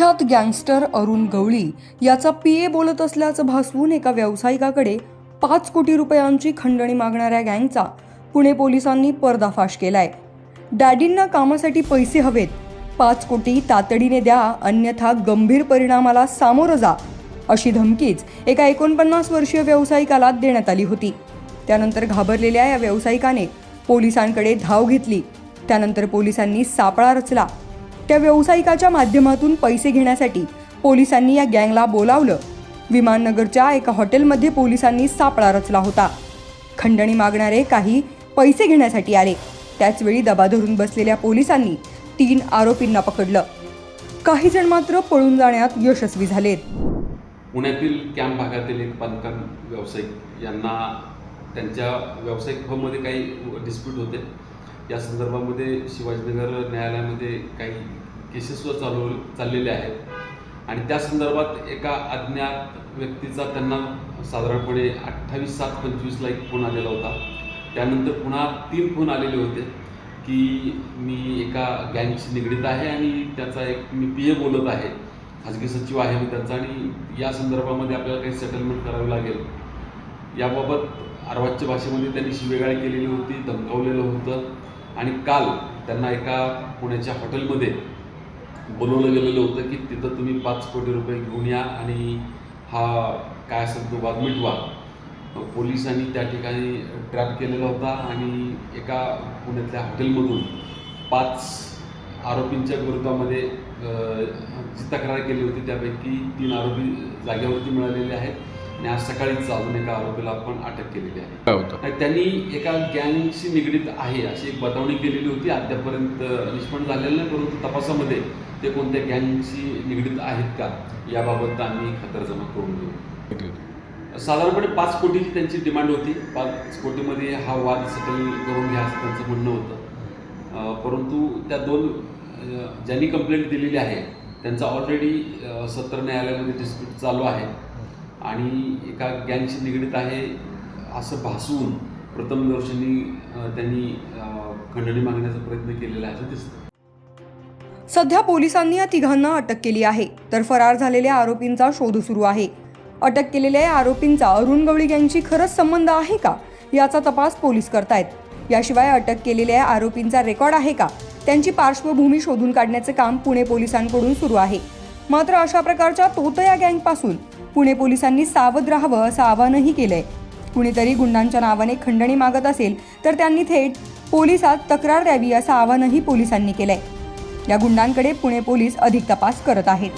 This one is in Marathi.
कुख्यात गँगस्टर अरुण गवळी याचा पीए बोलत असल्याचं भासवून एका व्यावसायिकाकडे पाच कोटी रुपयांची खंडणी मागणाऱ्या गँगचा पुणे पोलिसांनी पर्दाफाश केलाय. डॅडींना कामासाठी पैसे हवेत. पाच कोटी तातडीने द्या अन्यथा गंभीर परिणामाला सामोरं जा अशी धमकीच एका एकोणपन्नास वर्षीय व्यावसायिकाला देण्यात आली होती. त्यानंतर घाबरलेल्या या व्यावसायिकाने पोलिसांकडे धाव घेतली. त्यानंतर पोलिसांनी सापळा रचला. त्या व्यावसायिकाच्या माध्यमातून पैसे घेण्यासाठी पोलिसांनी या गँगला बोलावलं. विमाननगरच्या एका हॉटेलमध्ये पोलिसांनी सापळा रचला होता. खंडणी मागणारे काही पैसे घेण्यासाठी आले. त्याचवेळी दबा धरून बसलेल्या पोलिसांनी तीन आरोपींना पकडलं. काही जण मात्र पळून जाण्यात यशस्वी झालेत. पुण्यातील कॅम्प भागातील एक बांधकाम व्यावसायिक यांना त्यांच्या व्यावसायिक फर्ममध्ये काही डिस्प्यूट होते. या संदर्भामध्ये शिवाजीनगर न्यायालयामध्ये काही केसेसवर चालू चाललेले आहेत. आणि त्या संदर्भात एका अज्ञात व्यक्तीचा त्यांना साधारणपणे अठ्ठावीस सात पंचवीसला एक फोन आलेला होता. त्यानंतर पुन्हा तीन फोन आलेले होते की मी एका गँगशी निगडीत आहे आणि त्याचा एक मी पी ए बोलत आहे. खाजगी सचिव आहे मी त्यांचा आणि या संदर्भामध्ये आपल्याला काही सेटलमेंट करावी लागेल. याबाबत अर्वाच्य भाषेमध्ये त्यांनी शिवेगाळ केलेली होती धमकावलेलं होतं. आणि काल त्यांना एका पुण्याच्या हॉटेलमध्ये बोलवलं गेलेलं होतं की तिथं तुम्ही पाच कोटी रुपये घेऊन या आणि हा काय असेल तो वाद मिटवा. पोलिसांनी त्या ठिकाणी ट्रॅप केलेला होता आणि एका पुण्यातल्या हॉटेलमधून पाच आरोपींच्या विरोधामध्ये जी तक्रार केली होती त्यापैकी तीन आरोपी जागेवरती मिळालेले आहेत. आणि आज सकाळीच अजून एका आरोपीला आपण अटक केलेली आहे. त्यांनी एका गँगशी निगडीत आहे अशी एक बतावणी केलेली होती. अद्यापर्यंत निष्पन्न झालेलं नाही परंतु तपासामध्ये ते कोणत्या गँगशी निगडीत आहेत का याबाबत आम्ही खातरजमा करून घेऊ. साधारणपणे पाच कोटीची त्यांची डिमांड होती. पाच कोटीमध्ये हा वाद सेटल करून घ्या असं त्यांचं म्हणणं होतं. परंतु त्या दोन ज्यांनी कंप्लेंट दिलेली आहे त्यांचा ऑलरेडी सत्र न्यायालयामध्ये डिस्प्यूट चालू आहे. आणि एका गँगशी निगडीत आहे असं भासवून प्रथमदर्शनी त्यांनी खंडणी मागण्याचा प्रयत्न केलेला आहे असं दिसतं. सध्या पोलिसांनी या तिघांना अटक केली आहे तर फरार झालेल्या आरोपींचा शोध सुरू आहे. अटक केलेल्या या आरोपींचा अरुण गवळी गँगशी खरंच संबंध आहे का याचा तपास पोलीस करतायत. याशिवाय अटक केलेल्या या आरोपींचा रेकॉर्ड आहे का त्यांची पार्श्वभूमी शोधून काढण्याचे काम पुणे पोलिसांकडून सुरू आहे. मात्र अशा प्रकारच्या तोतया गँगपासून पुणे पोलिसांनी सावध राहावं असं आवाहनही केलंय. कुणीतरी गुंडांच्या नावाने खंडणी मागत असेल तर त्यांनी थेट पोलिसात तक्रार द्यावी असं आवाहनही पोलिसांनी केलंय. या गुंडांकडे पुणे पोलीस अधिक तपास करत आहेत.